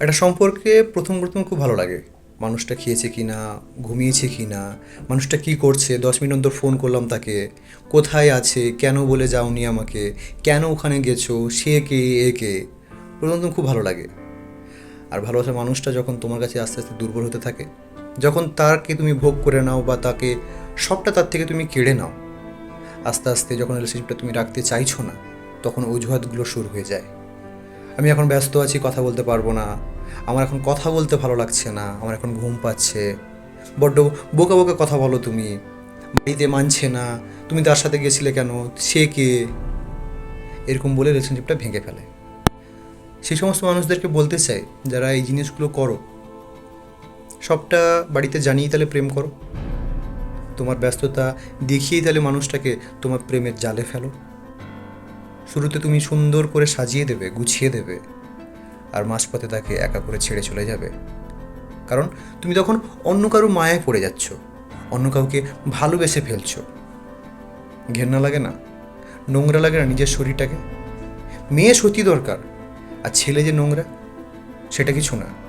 একটা সম্পর্কে প্রথম প্রথম খুব ভালো লাগে। মানুষটা খেয়েছে কি না ঘুমিয়েছে কি না মানুষটা কী করছে, দশ মিনিট অন্তর ফোন করলাম তাকে, কোথায় আছে, কেন বলে যাওনি আমাকে, কেন ওখানে গেছো, সে কে, এ কে, প্রথম খুব ভালো লাগে। আর ভালোবাসার মানুষটা যখন তোমার কাছে আস্তে আস্তে দুর্বল হতে থাকে, যখন তাকে তুমি ভোগ করে নাও বা তাকে সবটা তার থেকে তুমি কেড়ে নাও, আস্তে আস্তে যখন রিলেশনশিপটা তুমি রাখতে চাইছো না, তখন অজুহাতগুলো শুরু হয়ে যায়। আমি এখন ব্যস্ত আছি, কথা বলতে পারব না। আমার এখন কথা বলতে ভালো লাগছে না, আমার এখন ঘুম পাচ্ছে। বড্ড বোকা বোকা কথা বলো তুমি। বাড়িতে মানছে না, তুমি তার সাথে গেছিলে কেন? সে কে? এরকম বলে রিলেশনশিপটা ভেঙে ফেলে। সেই সমস্ত মানুষদেরকে বলতে চাই, যারা এই জিনিসগুলো করো। সবটা বাড়িতে জানিয়ে তাহলে প্রেম করো। তোমার ব্যস্ততা দেখিয়েই তাহলে মানুষটাকে তোমার প্রেমের জালে ফেলো। শুরুতে তুমি সুন্দর করে সাজিয়ে দেবে, গুছিয়ে দেবে, আর মাঝপথে তাকে একা করে ছেড়ে চলে যাবে। কারণ তুমি তখন অন্য কারও মায়ায় পড়ে যাচ্ছ, অন্য কাউকে ভালোবেসে ফেলছো। ঘেন্না লাগে না? নোংরা লাগে না নিজের শরীরটাকে? মেয়ে সত্যি দরকার, আর ছেলে যে নোংরা, সেটা কিছু না।